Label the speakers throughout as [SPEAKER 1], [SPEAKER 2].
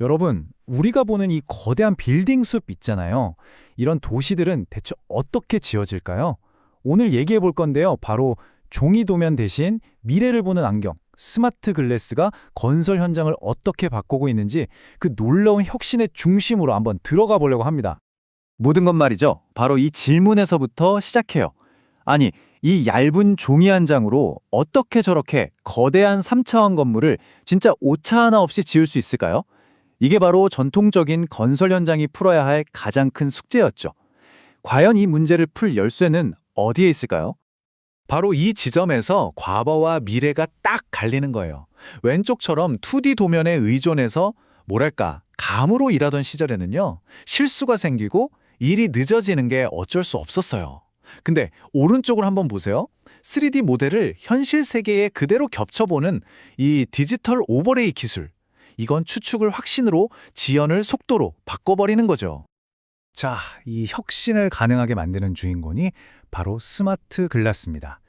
[SPEAKER 1] 여러분, 우리가 보는 이 거대한 빌딩 숲 있잖아요. 이런 도시들은 대체 어떻게 지어질까요? 오늘 얘기해 볼 건데요. 바로 종이 도면 대신 미래를 보는 안경, 스마트 글래스가 건설 현장을 어떻게 바꾸고 있는지 그 놀라운 혁신의 중심으로 한번 들어가 보려고 합니다.
[SPEAKER 2] 모든 것 말이죠. 바로 이 질문에서부터 시작해요. 아니, 이 얇은 종이 한 장으로 어떻게 저렇게 거대한 3차원 건물을 진짜 오차 하나 없이 지을 수 있을까요? 이게 바로 전통적인 건설 현장이 풀어야 할 가장 큰 숙제였죠. 과연 이 문제를 풀 열쇠는 어디에 있을까요?
[SPEAKER 1] 바로 이 지점에서 과거와 미래가 딱 갈리는 거예요. 왼쪽처럼 2D 도면에 의존해서 뭐랄까 감으로 일하던 시절에는요. 실수가 생기고 일이 늦어지는 게 어쩔 수 없었어요. 근데 오른쪽을 한번 보세요. 3D 모델을 현실 세계에 그대로 겹쳐보는 이 디지털 오버레이 기술. 이건 추측을 확신으로 지연을 속도로 바꿔버리는 거죠. 자, 이 혁신을 가능하게 만드는 주인공이 바로 스마트 글라스입니다.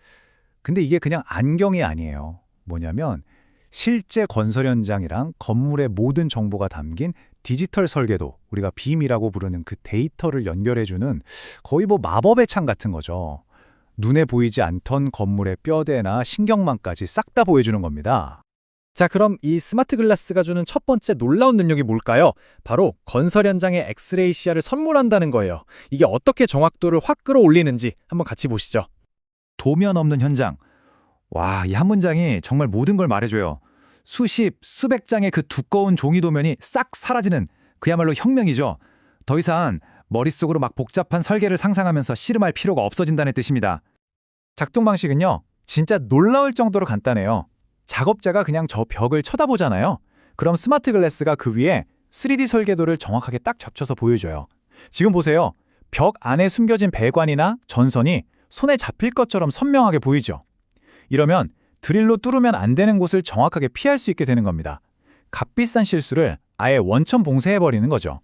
[SPEAKER 1] 근데 이게 그냥 안경이 아니에요. 뭐냐면 실제 건설 현장이랑 건물의 모든 정보가 담긴 디지털 설계도, 우리가 빔이라고 부르는 그 데이터를 연결해주는 거의 뭐 마법의 창 같은 거죠. 눈에 보이지 않던 건물의 뼈대나 신경망까지 싹 다 보여주는 겁니다. 자, 그럼 이 스마트 글라스가 주는 첫 번째 놀라운 능력이 뭘까요? 바로 건설 현장의 엑스레이 시야를 선물한다는 거예요. 이게 어떻게 정확도를 확 끌어올리는지 한번 같이 보시죠. 도면 없는 현장. 와, 이 한 문장이 정말 모든 걸 말해줘요. 수십, 수백 장의 그 두꺼운 종이 도면이 싹 사라지는 그야말로 혁명이죠. 더 이상 머릿속으로 막 복잡한 설계를 상상하면서 씨름할 필요가 없어진다는 뜻입니다. 작동 방식은요, 진짜 놀라울 정도로 간단해요. 작업자가 그냥 저 벽을 쳐다보잖아요. 그럼 스마트 글래스가 그 위에 3D 설계도를 정확하게 딱 접쳐서 보여줘요. 지금 보세요. 벽 안에 숨겨진 배관이나 전선이 손에 잡힐 것처럼 선명하게 보이죠. 이러면 드릴로 뚫으면 안 되는 곳을 정확하게 피할 수 있게 되는 겁니다. 값비싼 실수를 아예 원천 봉쇄해버리는 거죠.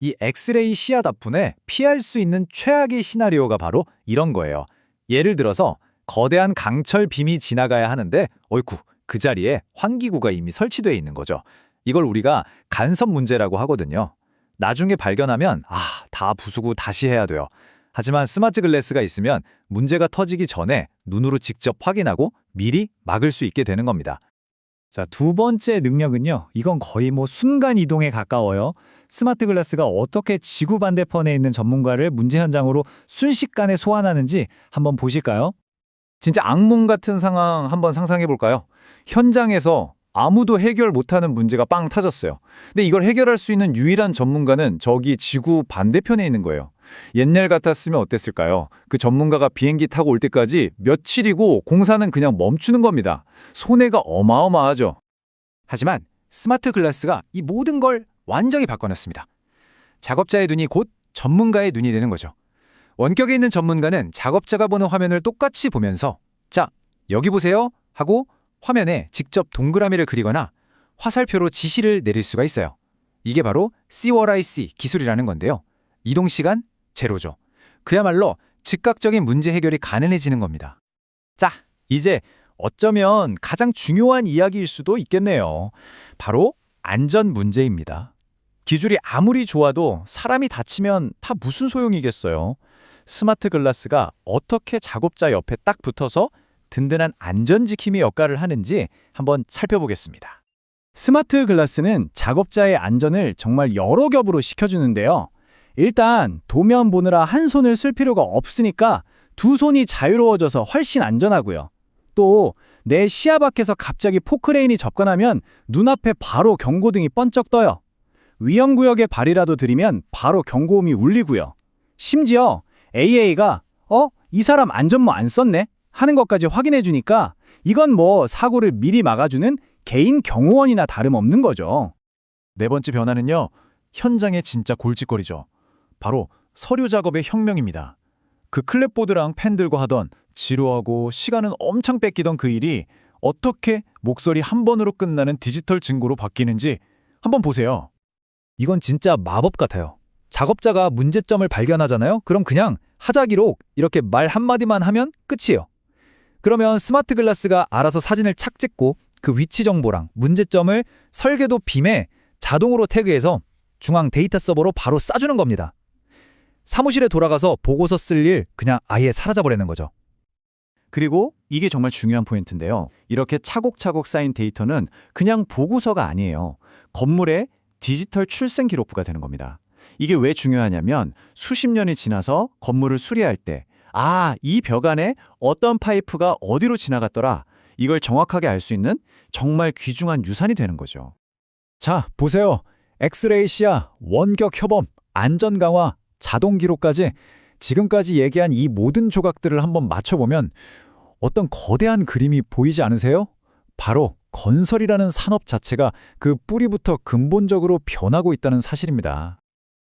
[SPEAKER 1] 이 엑스레이 시야 덕분에 피할 수 있는 최악의 시나리오가 바로 이런 거예요. 예를 들어서 거대한 강철 빔이 지나가야 하는데 어이쿠 그 자리에 환기구가 이미 설치되어 있는 거죠. 이걸 우리가 간섭 문제라고 하거든요. 나중에 발견하면 아, 다 부수고 다시 해야 돼요. 하지만 스마트 글래스가 있으면 문제가 터지기 전에 눈으로 직접 확인하고 미리 막을 수 있게 되는 겁니다. 자, 두 번째 능력은요. 이건 거의 뭐 순간 이동에 가까워요. 스마트 글라스가 어떻게 지구 반대편에 있는 전문가를 문제 현장으로 순식간에 소환하는지 한번 보실까요? 진짜 악몽 같은 상황 한번 상상해 볼까요? 현장에서 아무도 해결 못하는 문제가 빵 터졌어요. 근데 이걸 해결할 수 있는 유일한 전문가는 저기 지구 반대편에 있는 거예요. 옛날 같았으면 어땠을까요? 그 전문가가 비행기 타고 올 때까지 며칠이고 공사는 그냥 멈추는 겁니다. 손해가 어마어마하죠. 하지만 스마트 글라스가 이 모든 걸 완전히 바꿔놨습니다. 작업자의 눈이 곧 전문가의 눈이 되는 거죠. 원격에 있는 전문가는 작업자가 보는 화면을 똑같이 보면서 자, 여기 보세요 하고 화면에 직접 동그라미를 그리거나 화살표로 지시를 내릴 수가 있어요. 이게 바로 CWRIC 기술이라는 건데요. 이동 시간 제로죠. 그야말로 즉각적인 문제 해결이 가능해지는 겁니다. 자, 이제 어쩌면 가장 중요한 이야기일 수도 있겠네요. 바로 안전 문제입니다. 기술이 아무리 좋아도 사람이 다치면 다 무슨 소용이겠어요. 스마트 글라스가 어떻게 작업자 옆에 딱 붙어서 든든한 안전지킴이 역할을 하는지 한번 살펴보겠습니다. 스마트 글라스는 작업자의 안전을 정말 여러 겹으로 시켜주는데요. 일단 도면 보느라 한 손을 쓸 필요가 없으니까 두 손이 자유로워져서 훨씬 안전하고요. 또 내 시야 밖에서 갑자기 포크레인이 접근하면 눈앞에 바로 경고등이 번쩍 떠요. 위험구역에 발이라도 들이면 바로 경고음이 울리고요. 심지어 AA가 어? 이 사람 안전모 안 썼네? 하는 것까지 확인해 주니까 이건 뭐 사고를 미리 막아주는 개인 경호원이나 다름없는 거죠. 네 번째 변화는요. 현장의 진짜 골칫거리죠. 바로 서류 작업의 혁명입니다. 그 클랩보드랑 펜들과 하던 지루하고 시간은 엄청 뺏기던 그 일이 어떻게 목소리 한 번으로 끝나는 디지털 증거로 바뀌는지 한번 보세요. 이건 진짜 마법 같아요. 작업자가 문제점을 발견하잖아요? 그럼 그냥 하자 기록 이렇게 말 한마디만 하면 끝이에요. 그러면 스마트 글라스가 알아서 사진을 착 찍고 그 위치 정보랑 문제점을 설계도 빔에
[SPEAKER 3] 자동으로 태그해서 중앙 데이터 서버로 바로 싸주는 겁니다. 사무실에 돌아가서 보고서 쓸 일 그냥 아예 사라져버리는 거죠.
[SPEAKER 2] 그리고 이게 정말 중요한 포인트인데요. 이렇게 차곡차곡 쌓인 데이터는 그냥 보고서가 아니에요. 건물의 디지털 출생 기록부가 되는 겁니다. 이게 왜 중요하냐면 수십 년이 지나서 건물을 수리할 때 아, 이 벽 안에 어떤 파이프가 어디로 지나갔더라. 이걸 정확하게 알 수 있는 정말 귀중한 유산이 되는 거죠.
[SPEAKER 3] 자, 보세요. 엑스레이 시야, 원격 협업, 안전 강화, 자동 기록까지 지금까지 얘기한 이 모든 조각들을 한번 맞춰보면 어떤 거대한 그림이 보이지 않으세요? 바로 건설이라는 산업 자체가 그 뿌리부터 근본적으로 변하고 있다는 사실입니다.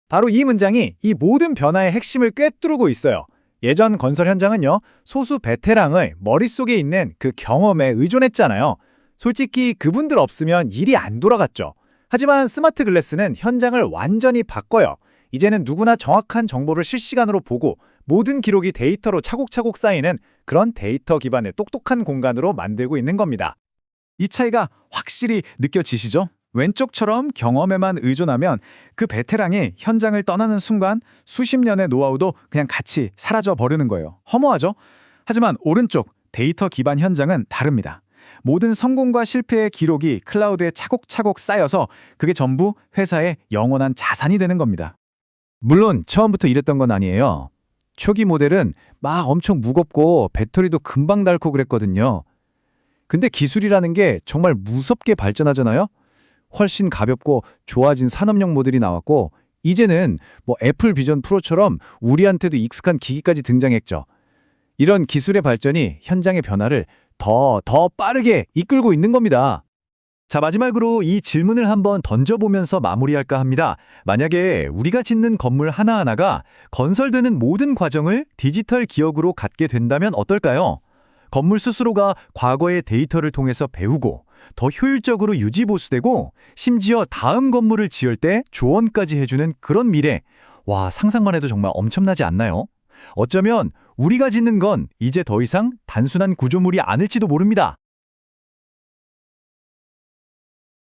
[SPEAKER 3] 바로 이 문장이 이 모든 변화의 핵심을 꿰뚫고 있어요. 예전 건설 현장은요, 소수 베테랑의 머릿속에 있는 그 경험에 의존했잖아요. 솔직히 그분들 없으면 일이 안 돌아갔죠. 하지만 스마트 글래스는 현장을 완전히 바꿔요. 이제는 누구나 정확한 정보를 실시간으로 보고 모든 기록이 데이터로 차곡차곡 쌓이는 그런 데이터 기반의 똑똑한 공간으로 만들고 있는 겁니다.
[SPEAKER 1] 이 차이가 확실히 느껴지시죠? 왼쪽처럼 경험에만 의존하면 그 베테랑이 현장을 떠나는 순간 수십 년의 노하우도 그냥 같이 사라져 버리는 거예요. 허무하죠? 하지만 오른쪽 데이터 기반 현장은 다릅니다. 모든 성공과 실패의 기록이 클라우드에 차곡차곡 쌓여서 그게 전부 회사의 영원한 자산이 되는 겁니다.
[SPEAKER 3] 물론 처음부터 이랬던 건 아니에요. 초기 모델은 막 엄청 무겁고 배터리도 금방 닳고 그랬거든요. 근데 기술이라는 게 정말 무섭게 발전하잖아요. 훨씬 가볍고 좋아진 산업용 모델이 나왔고 이제는 뭐 애플 비전 프로처럼 우리한테도 익숙한 기기까지 등장했죠. 이런 기술의 발전이 현장의 변화를 더, 더 빠르게 이끌고 있는 겁니다.
[SPEAKER 2] 자, 마지막으로 이 질문을 한번 던져보면서 마무리할까 합니다. 만약에 우리가 짓는 건물 하나하나가 건설되는 모든 과정을 디지털 기억으로 갖게 된다면 어떨까요? 건물 스스로가 과거의 데이터를 통해서 배우고 더 효율적으로 유지 보수되고 심지어 다음 건물을 지을 때 조언까지 해주는 그런 미래. 와, 상상만 해도 정말 엄청나지 않나요? 어쩌면 우리가 짓는 건 이제 더 이상 단순한 구조물이 아닐지도 모릅니다.